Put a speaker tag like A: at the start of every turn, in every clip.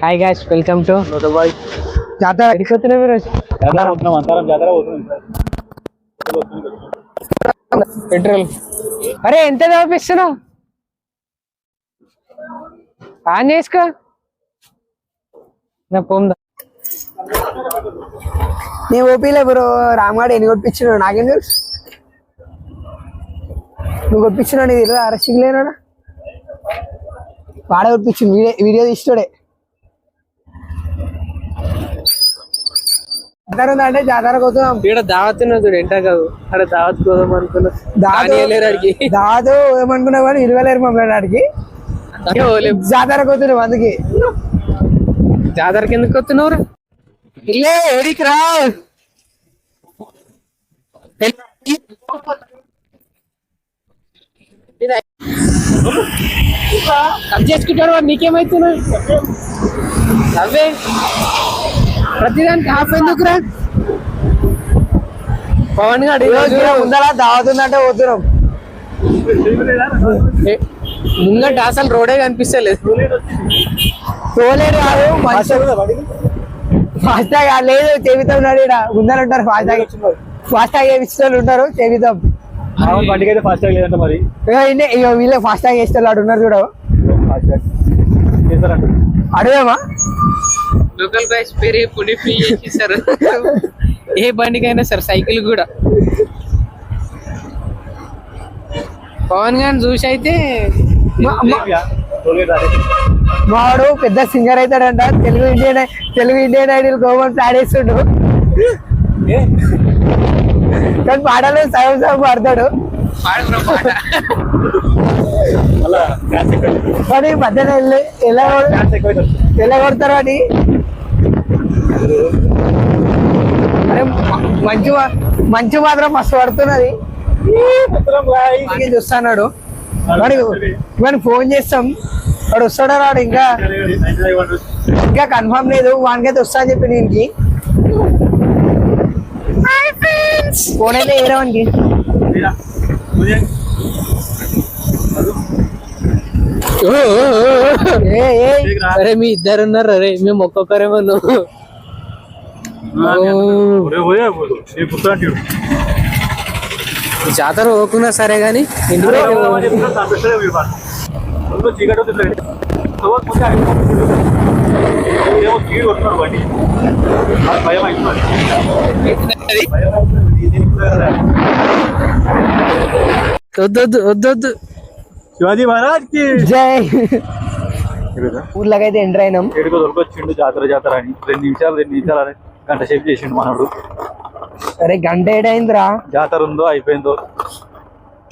A: Hi guys welcome to జాతర అడిగిపోతున్నా మీరు petrol అరే ఎంత చూపిస్తున్నావు ఆన్ చేసుకో. నా పోందా
B: నేను ఓపీలే బ్రో రామగాడు ఎన్ని కొట్టించినాడు? నాకేం తెలుసు. నువ్వు కొట్టించినావు నీకు తెలియదు? అరెస్ట్ లేనాడా వాడే కొట్టించింది వీడియో వీడియో తీస్తాడే జాతర ఉందంటే జాతర పోతున్నాం
A: ఇక్కడ దావత్ ఉన్నది చూడు ఎంట కాదు. అక్కడ దావత్ పోదాం అనుకున్నా.
B: దాదు ఏమనుకున్నావు కానీ ఇరవలేరు మమ్మల్ని ఆడికి. జాతర పోతున్నాం అందుకే.
A: జాతరకి ఎందుకు వస్తున్నావు ఇల్లే ఏడికి రా. కట్ చేసుకుంటాడు వాడు నీకేమైతున్నా అవే ప్రతిదానికి హాఫ్ ఎందుకు రా? పవన్ గారు
B: ముందర దావుతుందంటే పోతున్నాం.
A: ఏ- ముంగట అసలు రోడే కనిపిస్తలేదు.
B: తోలేరు కాదు ఫాస్ట్ ట్యాగ్ లేదు చెబుతాం ఈడ. ముందర ఉంటారు ఫాస్ట్ ట్యాగ్ ఫాస్ట్ ఉంటారు చెబుతాం.
C: బండికి అయితే ఫాస్ట్ ట్యాగ్ లేదంట మరి.
B: ఇగో వీళ్ళే ఫాస్ట్ ట్యాగ్ వేస్తే వాళ్ళు ఉన్నారు చూడవు అడుగుదామా?
A: లోకల్ బైక్స్ పేరు పుని ఫ్రీ చేసేసారు ఏ బండికైనా సార్ సైకిల్ కూడా. పవన్ గారిని చూసి అయితే
B: మా- మా-
C: టోల్గేట్ రాలేదు
B: వాడు పెద్ద singer అవుతాడంట. Telugu Indian Telugu Indian idol government plan వేస్తుండు కానీ పాటలు సగం సగం పాడతాడు. కానీ మధ్యలో వెళ్ళి- ఎలా ఎలా కొడతారు అని? అరే మంచు మంచు మాత్రం మస్తు పడుతున్నది. చూస్తున్నాడు? వాడు వాడికి ఫోన్ చేస్తాం. వాడు వస్తాడో రాడు ఇంకా ఇంకా కన్ఫర్మ్ లేదు. వానికైతే వస్తా అని చెప్పి దీనికి. ఫోన్ అయితే ఏ వానికి.
A: ఓ, ఓ, ఓ, ఓ.
B: ఏ ఏ.
A: అరే మీ ఇద్దరు ఉన్నారు. అరే మేము ఒక్కొక్కరేమో జాతర పోకున్నా సరే గాని వద్దొద్దు వద్దొద్దు
C: శివాజీ మహారాజ్కి
B: జై ఊర్లోకైతే ఎంటర్ అయినాం.
C: దొరికొచ్చిండు జాతర జాతర అని. రెండు నిమిషాలు రెండు నిమిషాలు అని. గంట సేపు చేసిండు మనోడు.
B: సరే గంట ఏడైందిరా?
C: జాతర ఉందో అయిపోయిందో.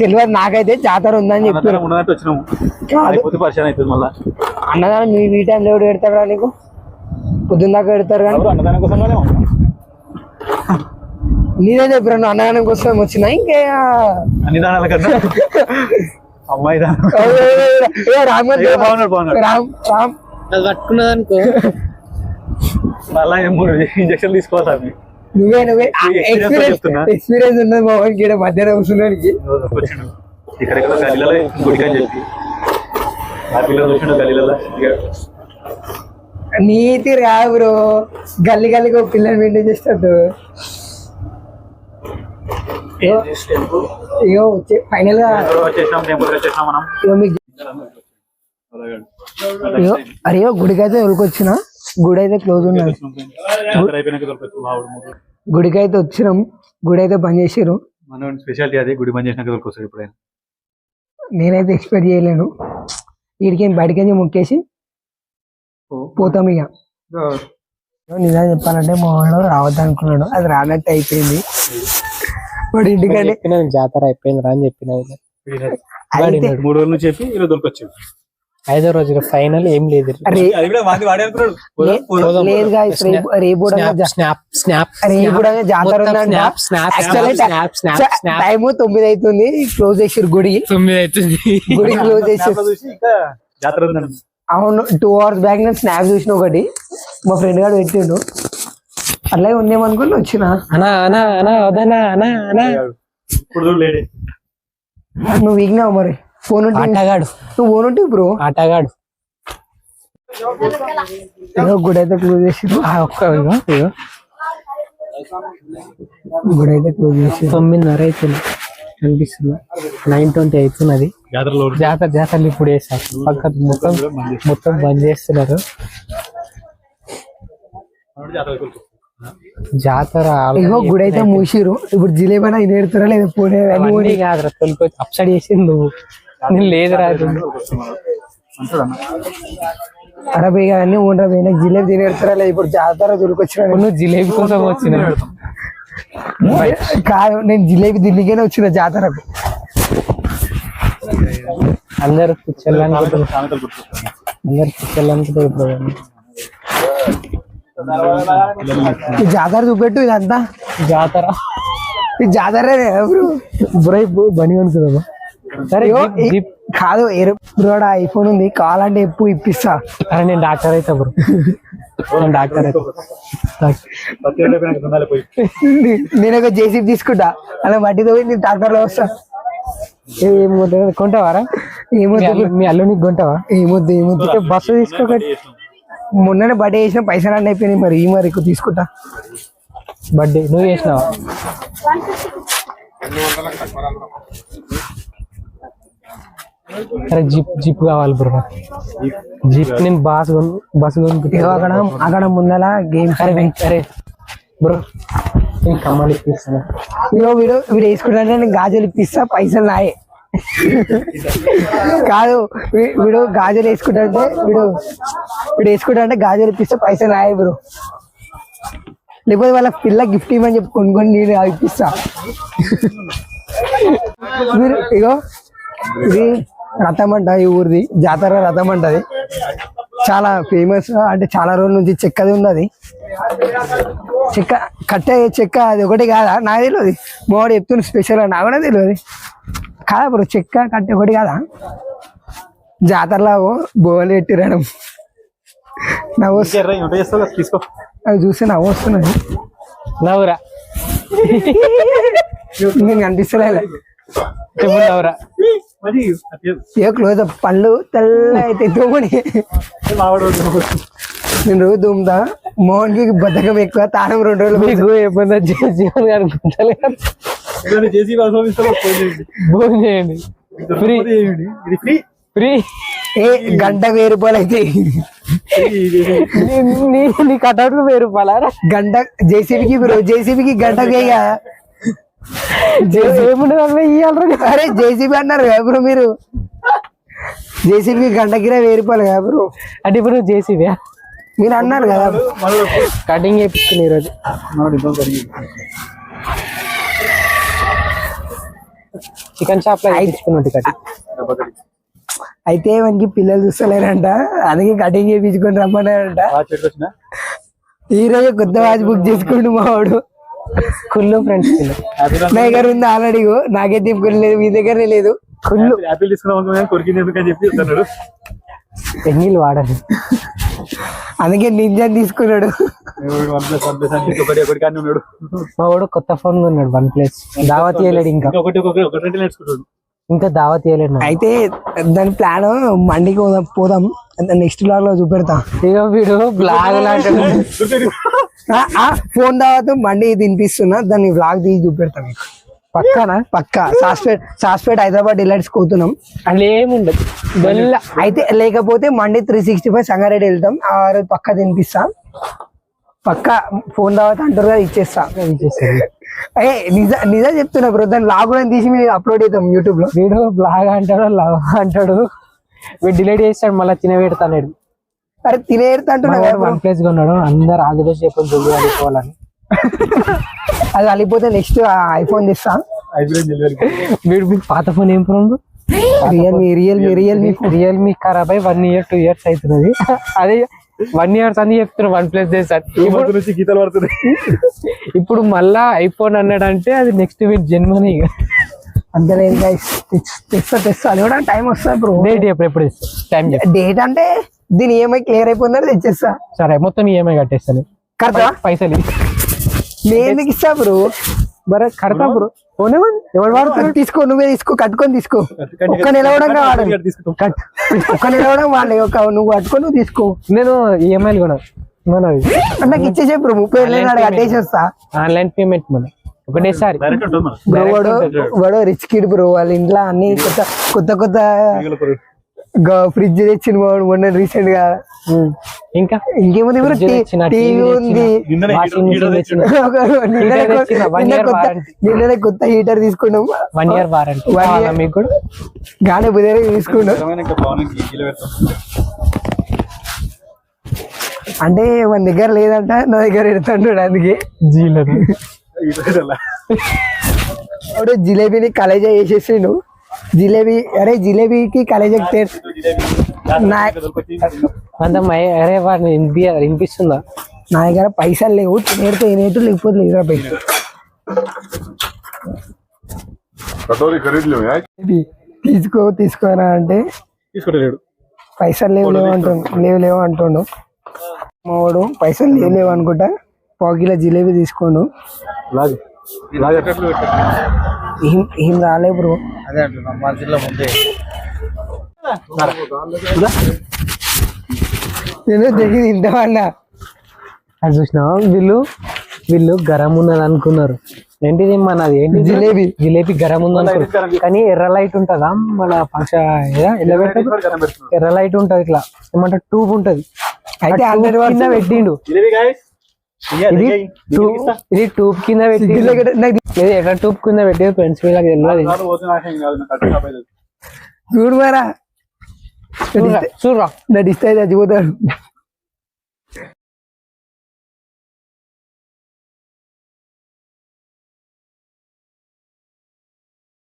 B: తెలియదు నాకైతే జాతర ఉందని చెప్పారు
C: అన్నదానం ఉన్నట్టు వచ్చినాము. అయిపోతే పరిచయం అవుతుంది మళ్ళా.
B: అన్నదానం మీ ఈ టైంలో ఎవడు పెడతారా నీకు? పొద్దున్న దాకా పెడతారు కానీ.
C: అన్నదానం కోసం
B: నేనే చెప్పారు నువ్వు అన్నదానం కోసం వచ్చినా? ఇంకా
C: అన్ని దానాల కన్నా. అమ్మాయి దానం.
B: రామ్. రామ్ రామ్.
A: అది
C: మూడు ఇంజక్షన్ తీసుకోవాలి సార్
B: నువ్వే నువ్వే. ఎక్స్పీరియన్స్ ఉన్నది మోహన్ గీడ మధ్యాహ్నం కూర్చున్నానికి
C: ఇక్కడ గలీలలో గుడికి అని చెప్పి. ఆ పిల్లలు గలీలలో
B: నీతి రా బ్రో. గల్లి గల్లికి ఒక పిల్లని మెయింటైన్ చేస్తాడు. ఇగో వచ్చే ఫైనల్గా అరే గుడికి అయితే ఉరికొచ్చిన గుడి అయితే క్లోజ్ ఉన్నది. గుడికి అయితే వచ్చినాం. గుడి అయితే బంద్ చేసిర్రు.
C: మన స్పెషాలిటీ అదే గుడి బంద్ చేసినాక దొరకొచ్చు ఎప్పుడైనా
B: నేనైతే ఎక్స్పెక్ట్ చేయలేను. వీడికి బయటకి మొక్కేసి పోతాం ఇక. నిజంగా చెప్పాలంటే మా వాడు రావద్దు అనుకున్నాడు. అది రానట్టు అయిపోయింది. వాడు ఇంటికంటే
A: చెప్పిన జాతర అయిపోయింది రా అని చెప్పిన
C: మూడు రోజుల నుంచి చెప్పి ఈరోజు దొరకొచ్చు
A: ఐదో రోజు ఫైనల్ ఏం లేదు.
B: రే-
C: అది కూడా వాడి వాడే అనుకున్నాడు
B: లే-
A: పోదాం.
B: లేదు guys, రేపు రేపు కూడా జా-
A: స్నాప్ స్నాప్
B: రేపు కూడా జాతర ఉందంట.
A: Snap snap
B: Actually
A: snap snap snap
B: time తొమ్మిది అవుతుంది క్లోజ్ చేసిర్రు గుడి.
A: తొమ్మిది అవుతుంది
B: గుడి క్లోజ్ చేసి
C: స్నాప్లో చూసి ఇంకా జాతర ఉందండి
B: అవును టూ అవర్స్ బ్యాక్ నేను స్నాప్ చూసిన ఒకటి. మా ఫ్రెండ్ గారు పెట్టిండు. అట్లాగే ఉందేమనుకుని వచ్చిన.
A: అనా అనా అనా వదనా అనా అనా.
C: ఇప్పుడు లేడే.
B: నువ్వు వీగినావు మరి? ఫోన్ ఉంటే
A: ఆటగాడు.
B: నువ్వు ఫోన్ ఉంటే బ్రో.
A: ఆటగాడు.
B: గుడి అయితే క్లోజ్ చేసి
A: ఆ ఒక్క
B: గుడి అయితే క్లోజ్ చేసి
A: తొమ్మిదిన్నర అవుతుంది అనిపిస్తుంది నైన్ ట్వంటీ అవుతున్నది. జాతర జాతరలు ఇప్పుడు వేసారు పక్క మొత్తం మొత్తం బంద్ చేస్తున్నారు. జాతర
B: ఇగో గుడి అయితే మూసిరు ఇప్పుడు జిలేబీ అయినా నేడుతారా లేదా? పోనీ అన్ని
A: అవన్నీ కాదురా తొలికి అప్సైడ్ చేసింది నువ్వు నేను లేదు రాదు?
B: అరవై అన్ని ఉండరు పోయినా జిలేబీ తినేడతారా లేదా ఇప్పుడు జాతర దొరికొచ్చిన
A: నువ్వు జిలేబీ కోసం వచ్చిన.
B: కాదు నేను జిలేబీ దిల్లికేనే వచ్చిన జాతరకు.
A: అందరు. అందరు ఇప్పుడు
B: ఈ జాతర చూపెట్టు ఇదంతా.
A: జాతర.
B: ఈ జాతరే బ్రో
A: బ్రో బని సరే
B: కాదు ఎరు బ్రోడ ఐఫోన్ ఉంది కావాలంటే ఎప్పుడు ఇప్పిస్తా.
A: అరే నేను డాక్టర్ అయితే బ్రో. నేను డాక్టర్
B: నేను ఒక జేసీబీ తీసుకుంటా. అలా మట్టితో పోయి నేను ట్రాక్టర్లో వస్తా.
A: ఏం కొంటావు- కొంటావారా? మీ
B: ఏమొద్దు
A: అల్లు- మీ అల్లు నీకు కొంటావా
B: ఏమొద్దు ఏమొద్దు
A: బస్సు తీసుకోకటి
B: మొన్ననే బర్త్డే చేసిన పైసలు అన్నీ అయిపోయినాయి మరి ఈ మరి ఎక్కువ తీసుకుంటా.
A: బర్త్డే నువ్వు చేసినావా? అరే జీప్ జీప్ కావాలి బ్రో. జీప్ నేను బాస్ బస్
B: అక్కడ అక్కడ ముందల గేమ్స్
A: అరే అరే బ్రో. నేను కమ్మలు ఇప్పిస్తాను
B: వీడు వీడు వేసుకుంటా నేను గాజులు ఇప్పిస్తా పైసలు నాయే. కాదు వీడు గాజులు వేసుకుంటా అంటే వీడు వీడు వేసుకుంటా అంటే గాజులు ఇప్పిస్తే పైసలు నాయే బ్రో. లేకపోతే వాళ్ళ పిల్ల గిఫ్ట్ ఇవ్వమని చెప్పి కొనుక్కొని నేను అవి ఇప్పిస్తా. మీరు ఇగో ఇది రథం అంట ఈ ఊరిది జాతర రథం అంటది చాలా ఫేమస్ అంటే చాలా రోజుల నుంచి చెక్కది ఉన్నది. చెక్క కట్టే చెక్క అది ఒకటి కాదా? నాకు తెలియదు మోడీ చెప్తున్న స్పెషల్ నాకు కూడా తెలియదు కాదా బ్రో చెక్క కట్టే ఒకటి కాదా? జాతరలో బోలు పెట్టిరడం. నవ్వు అది చూస్తే నవ్వు వస్తున్నది.
A: నవ్వురా.
B: నేను కనిపిస్తలే
A: నవ్వురా.
B: ఏ క్లోజ్ పళ్ళు తెల్ల అయితే తోమని.
C: మావాడు
B: నేను రోజు దుమ్ముతా మోహన్కి బద్ధకం ఎక్కువ తానం రెండు రోజులు
A: మీకు ఏమన్నా జీ- జీవన్ అనుకుంటారు
C: ఏదైనా చేసి వాళ్ళు ఇస్తారో ఫోన్ చేయండి.
A: భోజనం చేయండి. ఫ్రీ.
C: ఇది ఏమిటి? ఇది ఫ్రీ?
A: ఫ్రీ.
B: ఏ గంట వెయ్యి రూపాయలు అయితే.
A: నీ నీ కటౌట్ వెయ్యి రూపాయలారా?
B: గంట జేసీబీకి జేసీబీకి
A: అవి ఇవ్వాలి
B: అరే జేసీబీ అన్నారు బ్రో మీరు. జేసీబీకి గంటకి వెయ్యి రూపాయలు కదా బ్రో.
A: అంటే ఇప్పుడు జేసీబీ
B: మీరు అన్నారు కదా.
A: కటింగ్ చేపించుకుని ఈరోజు. చికెన్ షాప్లో కటింగ్
B: అయితే మనకి పిల్లలు చూస్తలేరంట? అందుకే కటింగ్ చేయించుకొని రమ్మన్నారంట. ఈ రోజు కొత్త వాచ్ బుక్ చేసుకోండి మా వాడు
A: కుళ్ళు ఫ్రెండ్స్
B: నా దగ్గర ఉంది ఆల్రెడీ నాకే తిప్పుకోలేదు మీ దగ్గరనే లేదు.
C: కుళ్ళు. యాపిల్ తీసుకున్నాం అనుకున్నా కొరికింది ఎందుకని చెప్పి చెప్తున్నాడు.
A: ఎన్నీళ్ళు వాడాలి.
B: అందుకే నింజన్ తీసుకున్నాడు.
A: మా వాడు కొత్త ఫోన్ ఉన్నాడు వన్ ప్లస్. దావత్ చేయలేడు ఇంకా.
C: ఇంకా
A: దావత్ చేయలేడు.
B: అయితే దాని ప్లాన్ మండికి పోదాం. నెక్స్ట్ బ్లాగ్లో చూపెడతా.
A: ఇక వీడు బ్లాగ్ లాంటి
B: ఫోన్ తర్వాత మండి తినిపిస్తున్నా దాన్ని వ్లాగ్ తీసి చూపెడతా మీకు.
A: పక్కన?
B: పక్క. సాస్పేట్ సాస్పేట్ హైదరాబాద్ డిలైట్స్ పోతున్నాం
A: అలా ఏముండదు. బెల్ల.
B: అయితే లేకపోతే Monday three sixty five Sangareddy వెళ్తాం. ఆ రోజు పక్క తినిపిస్తా. పక్క ఫోన్ తర్వాత అంటారు కదా ఇచ్చేస్తా. ఏ నిజ నిజం చెప్తున్నా బ్రో దాన్ని లాగ్ కూడా తీసి మేము అప్లోడ్ చేద్దాం యూట్యూబ్లో.
A: వీడు బ్లాగ్ అంటాడు లవ్ అంటాడు. వీడు డిలీట్ చేస్తాడు మళ్ళీ తినబెడతాడు
B: అరే bro.
A: వన్ ప్లేస్ కొన్నాడు అందరు ఆల్ ది బెస్ట్ చెప్పని జల్దీ ఆడుకోవాలని
B: అది వెళ్ళిపోతే నెక్స్ట్ ఐఫోన్ తెస్తా
A: వీడు మీకు పాత ఫోన్ ఏం phone
B: Realme Realme Realme
A: Realme ఖరాబ్ అయి వన్ ఇయర్ టూ ఇయర్స్ అవుతున్నది. అదే వన్ ఇయర్స్ అని చెప్తున్నారు వన్ ప్లస్ చేస్తారు
C: ఈ మధ్య నుంచి గీతలు పడుతున్నాయి.
A: ఇప్పుడు మళ్ళా ఐఫోన్ అన్నాడంటే అది నెక్స్ట్ వీక్ జన్మని
B: అంతే లేదు గైస్ తెస్తా తెస్తా అది కూడా టైం వస్తుంది బ్రో.
A: డేట్ ఎప్పుడు ఎప్పుడు టైం
B: డేట్ అంటే దీని ఈఎంఐ క్లియర్ అయిపోయిందని తెచ్చేస్తా.
A: సరే మొత్తం ఈఎంఐ కట్టేస్తాను.
B: కదా
A: పైసలు.
B: నేను ఎందుకు ఇస్తా బ్రో? బరే కడతా బ్రో. ఎవరు వాడుతారు తీసుకో నువ్వే తీసుకో కట్టుకొని తీసుకో. ఒక్క నిలవడంగా కట్ ఒక్క నిలవడం వాళ్ళే ఒక నువ్వు కట్టుకొని నువ్వు తీసుకో.
A: నేను ఈఎంఐలు కూడా మనది
B: నాకు ఇచ్చేసే బ్రో. ముప్పై వేలు కట్టేసి వస్తా
A: ఆన్లైన్ పేమెంట్ మన? ఒకటేసారి.
B: వాడు వాడు రిచ్ కిడ్ బ్రో వాళ్ళ ఇంట్లో అన్ని కొత్త కొత్త కొత్త ఫ్రిడ్జ్ తెచ్చిన మొన్న
A: రీసెంట్గా. ఇంకా?
B: ఇంకేముంది బ్రో టీవీ ఉంది.
C: నిన్ననే
B: కొత్త హీటర్ తీసుకున్నాం.
A: వన్ ఇయర్ వారంటీ మీకు కూడా?
B: తీసుకున్నాం. అంటే మన దగ్గర లేదంట నా దగ్గర ఎడుతుంటాడు అందుకే
A: జీలదు
B: ఇప్పుడు జిలేబీని కలేజ వేసేసి నువ్వు జిలేబీ అరే జిలేబీకి
A: కలేజాకి అరే వాడిని వినిపి వినిపిస్తుందా?
B: నా దగ్గర పైసలు లేవు తినేడితే నేటు లేకపోతే లేదా పైసలు కటోరీ తీసుకో తీసుకోరా అంటే
C: తీసుకోలేడు
B: పైసలు లేవు లేవు అంటుండు. లేవు లేవు అంటుండు. మావాడు పైసలు లేవు లేవు అనుకుంటా. పావు కిలో జిలేబీ తీసుకోను ఏం ఏం రాలే బ్రో.
C: అదే అంటున్నా ముందే.
B: నేను దగ్గర తింటామన్నా
A: అది చూసినావా వీళ్ళు? వీళ్ళు గరం ఉన్నది అనుకున్నారు. ఏంటిది మనది ఏంటి
B: జిలేబీ.
A: జిలేబీ గరం ఉంది అనుకున్నారు. కానీ ఎర్ర లైట్ ఉంటుందా? మన ఫంక్షన్ పెడతారు ఎర్ర లైట్ ఉంటది ఇట్లా. ఏమంటారు? ట్యూబ్ ఉంటది.
B: అయితే హండ్రెడ్
A: పెట్టిండు.
C: జిలేబీ గాయస్
A: ఇది ట్యూబ్ కింద పెట్టి ఎర్ర ట్యూబ్ కింద పెట్టి ఫ్రెండ్స్ వీళ్ళకి తెలియదు చూడరా చూడరా
B: నా డిస్టైల్ చచ్చిపోతాడు.